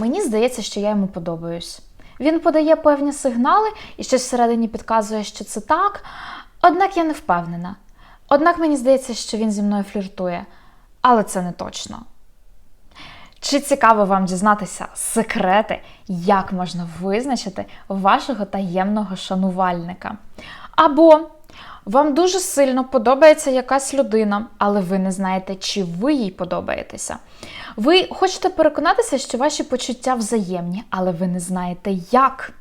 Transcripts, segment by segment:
Мені здається, що я йому подобаюсь. Він подає певні сигнали і щось всередині підказує, що це так. Однак я не впевнена. Однак мені здається, що він зі мною фліртує, але це не точно. Чи цікаво вам дізнатися секрети, як можна визначити вашого таємного шанувальника? Або вам дуже сильно подобається якась людина, але ви не знаєте, чи ви їй подобаєтеся. Ви хочете переконатися, що ваші почуття взаємні, але ви не знаєте як.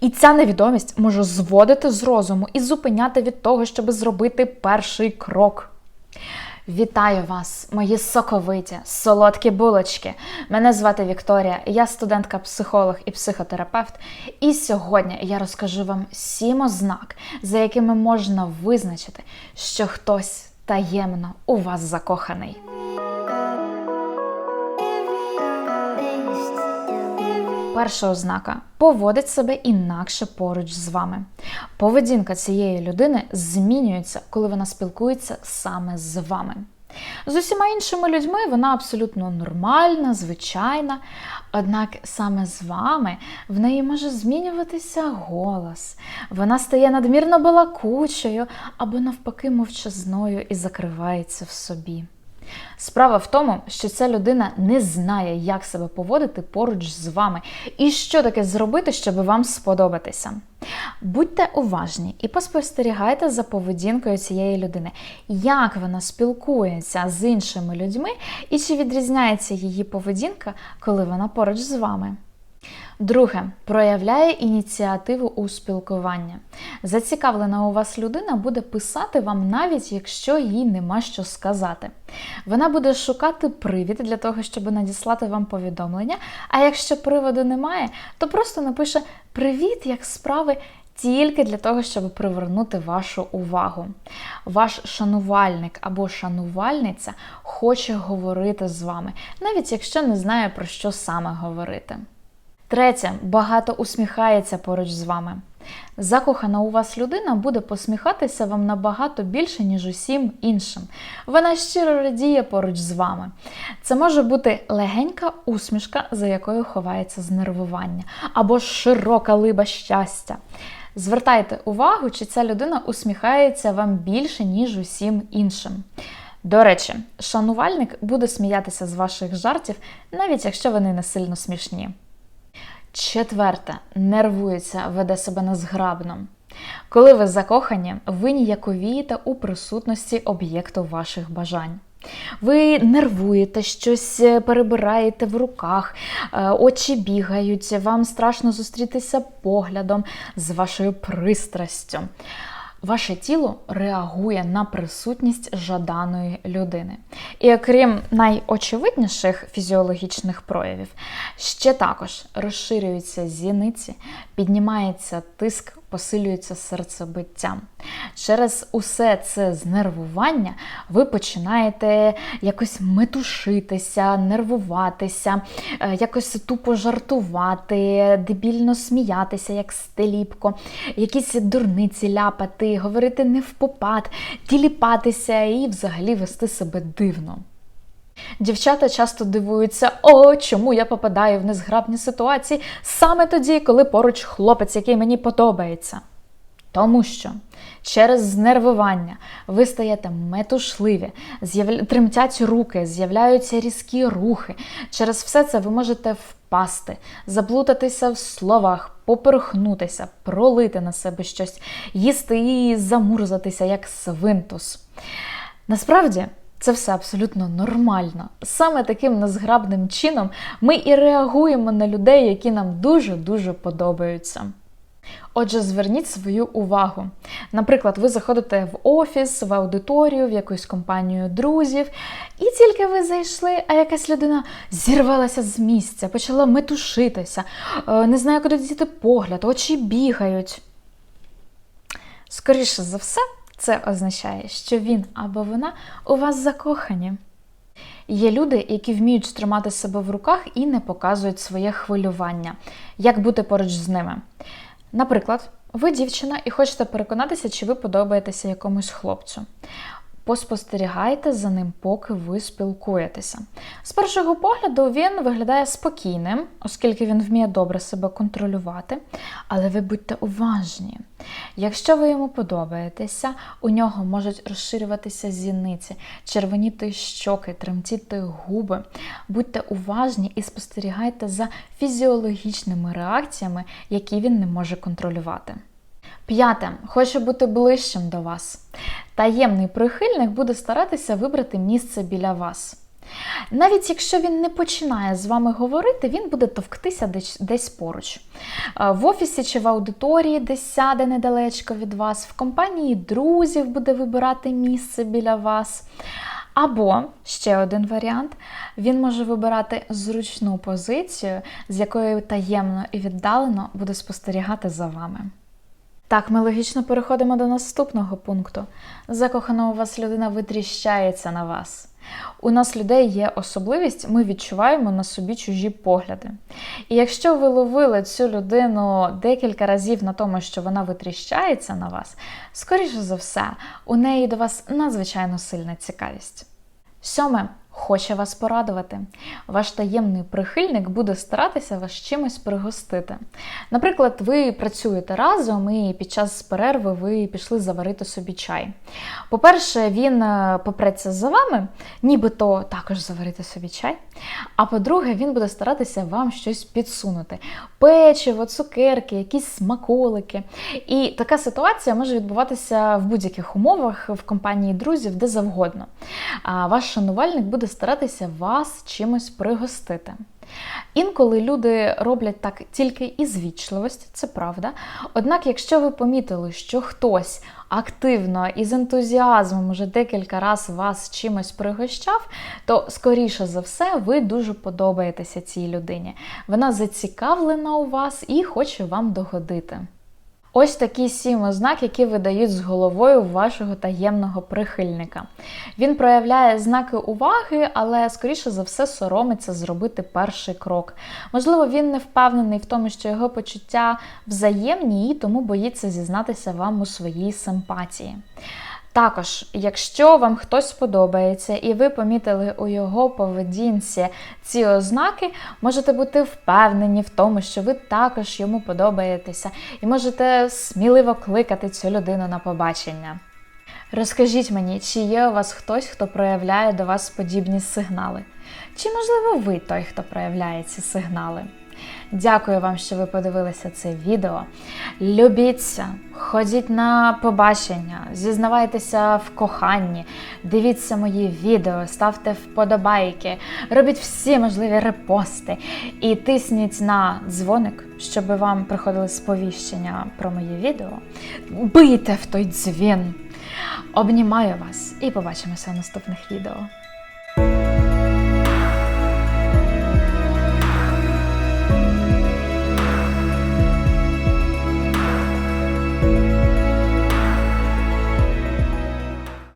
І ця невідомість може зводити з розуму і зупиняти від того, щоб зробити перший крок. Вітаю вас, мої соковиті, солодкі булочки. Мене звати Вікторія, я студентка-психолог і психотерапевт. І сьогодні я розкажу вам сім ознак, за якими можна визначити, що хтось таємно у вас закоханий. Перша ознака поводить себе інакше поруч з вами. Поведінка цієї людини змінюється, коли вона спілкується саме з вами. З усіма іншими людьми вона абсолютно нормальна, звичайна. Однак саме з вами в неї може змінюватися голос. Вона стає надмірно балакучою або навпаки мовчазною і закривається в собі. Справа в тому, що ця людина не знає, як себе поводити поруч з вами і що таке зробити, щоб вам сподобатися. Будьте уважні і поспостерігайте за поведінкою цієї людини, як вона спілкується з іншими людьми і чи відрізняється її поведінка, коли вона поруч з вами. Друге, проявляє ініціативу у спілкуванні. Зацікавлена у вас людина буде писати вам, навіть якщо їй нема що сказати. Вона буде шукати привід для того, щоб надіслати вам повідомлення. А якщо приводу немає, то просто напише Привіт, як справи. Тільки для того, щоб привернути вашу увагу. Ваш шанувальник або шанувальниця хоче говорити з вами, навіть якщо не знає, про що саме говорити. Третє, багато усміхається поруч з вами. Закохана у вас людина буде посміхатися вам набагато більше, ніж усім іншим. Вона щиро радіє поруч з вами. Це може бути легенька усмішка, за якою ховається знервування, або широка либа щастя. Звертайте увагу, чи ця людина усміхається вам більше, ніж усім іншим. До речі, шанувальник буде сміятися з ваших жартів, навіть якщо вони не сильно смішні. Четверте, нервується, веде себе незграбно. Коли ви закохані, ви ніяковієте у присутності об'єкту ваших бажань. Ви нервуєте, щось перебираєте в руках, е, очі бігають, вам страшно зустрітися поглядом з вашою пристрастю. Ваше тіло реагує на присутність жаданої людини. І окрім найочевидніших фізіологічних проявів, ще також розширюються зіниці, піднімається тиск, посилюється серцебиття. Через усе це знервування ви починаєте якось метушитися, нервуватися, е, якось тупо жартувати, дебільно сміятися, як стеліпко, якісь дурниці ляпати, говорити не в попад, тіліпатися і взагалі вести себе дивно. Дівчата часто дивуються, о, чому я попадаю в незграбні ситуації саме тоді, коли поруч хлопець, який мені подобається. Тому що через знервування ви стаєте метушливі, тремтять руки, з'являються різкі рухи. Через все це ви можете впасти, заплутатися в словах, поперхнутися, пролити на себе щось, їсти і замурзатися, як свинтус. Насправді. Це все абсолютно нормально. Саме таким незграбним чином ми і реагуємо на людей, які нам дуже-дуже подобаються. Отже, зверніть свою увагу. Наприклад, ви заходите в офіс, в аудиторію, в якусь компанію друзів, і тільки ви зайшли, а якась людина зірвалася з місця, почала метушитися, е, не знає, куди діти погляд, очі бігають. Скоріше за все, це означає, що він або вона у вас закохані. Є люди, які вміють тримати себе в руках і не показують своє хвилювання, як бути поруч з ними. Наприклад, ви дівчина і хочете переконатися, чи ви подобаєтеся якомусь хлопцю. Поспостерігайте за ним, поки ви спілкуєтеся. З першого погляду він виглядає спокійним, оскільки він вміє добре себе контролювати, але ви будьте уважні. Якщо ви йому подобаєтеся, у нього можуть розширюватися зіниці, червоніти щоки, тремтіти губи. Будьте уважні і спостерігайте за фізіологічними реакціями, які він не може контролювати. П'яте, хоче бути ближчим до вас. Таємний прихильник буде старатися вибрати місце біля вас. Навіть якщо він не починає з вами говорити, він буде товктися десь, десь поруч. Е, В офісі чи в аудиторії десь сяде недалечко від вас, в компанії друзів буде вибирати місце біля вас. Або ще один варіант: він може вибирати зручну позицію, з якою таємно і віддалено буде спостерігати за вами. Так, ми логічно переходимо до наступного пункту. Закохана у вас людина витріщається на вас. У нас людей є особливість, ми відчуваємо на собі чужі погляди. І якщо ви ловили цю людину декілька разів на тому, що вона витріщається на вас, скоріше за все, у неї до вас надзвичайно сильна цікавість. Сьоме. Хоче вас порадувати. Ваш таємний прихильник буде старатися вас чимось пригостити. Наприклад, ви працюєте разом і під час перерви ви пішли заварити собі чай. По-перше, він е, попреться за вами, нібито також заварити собі чай. А по-друге, він буде старатися вам щось підсунути: печиво, цукерки, якісь смаколики. І така ситуація може відбуватися в будь-яких умовах в компанії друзів, де завгодно. А ваш шанувальник буде старатися вас чимось пригостити. Інколи люди роблять так тільки із вічливості, це правда. Однак, якщо ви помітили, що хтось активно і з ентузіазмом уже декілька разів вас чимось пригощав, то скоріше за все ви дуже подобаєтеся цій людині. Вона зацікавлена у вас і хоче вам догодити. Ось такі сім ознак, які видають з головою вашого таємного прихильника. Він проявляє знаки уваги, але скоріше за все соромиться зробити перший крок. Можливо, він не впевнений в тому, що його почуття взаємні, і тому боїться зізнатися вам у своїй симпатії. Також, якщо вам хтось сподобається і ви помітили у його поведінці ці ознаки, можете бути впевнені в тому, що ви також йому подобаєтеся, і можете сміливо кликати цю людину на побачення. Розкажіть мені, чи є у вас хтось, хто проявляє до вас подібні сигнали? Чи, можливо, ви той, хто проявляє ці сигнали? Дякую вам, що ви подивилися це відео. Любіться, ходіть на побачення, зізнавайтеся в коханні, дивіться мої відео, ставте вподобайки, робіть всі можливі репости і тисніть на дзвоник, щоб вам приходили сповіщення про моє відео. Бийте в той дзвін. Обнімаю вас і побачимося в наступних відео.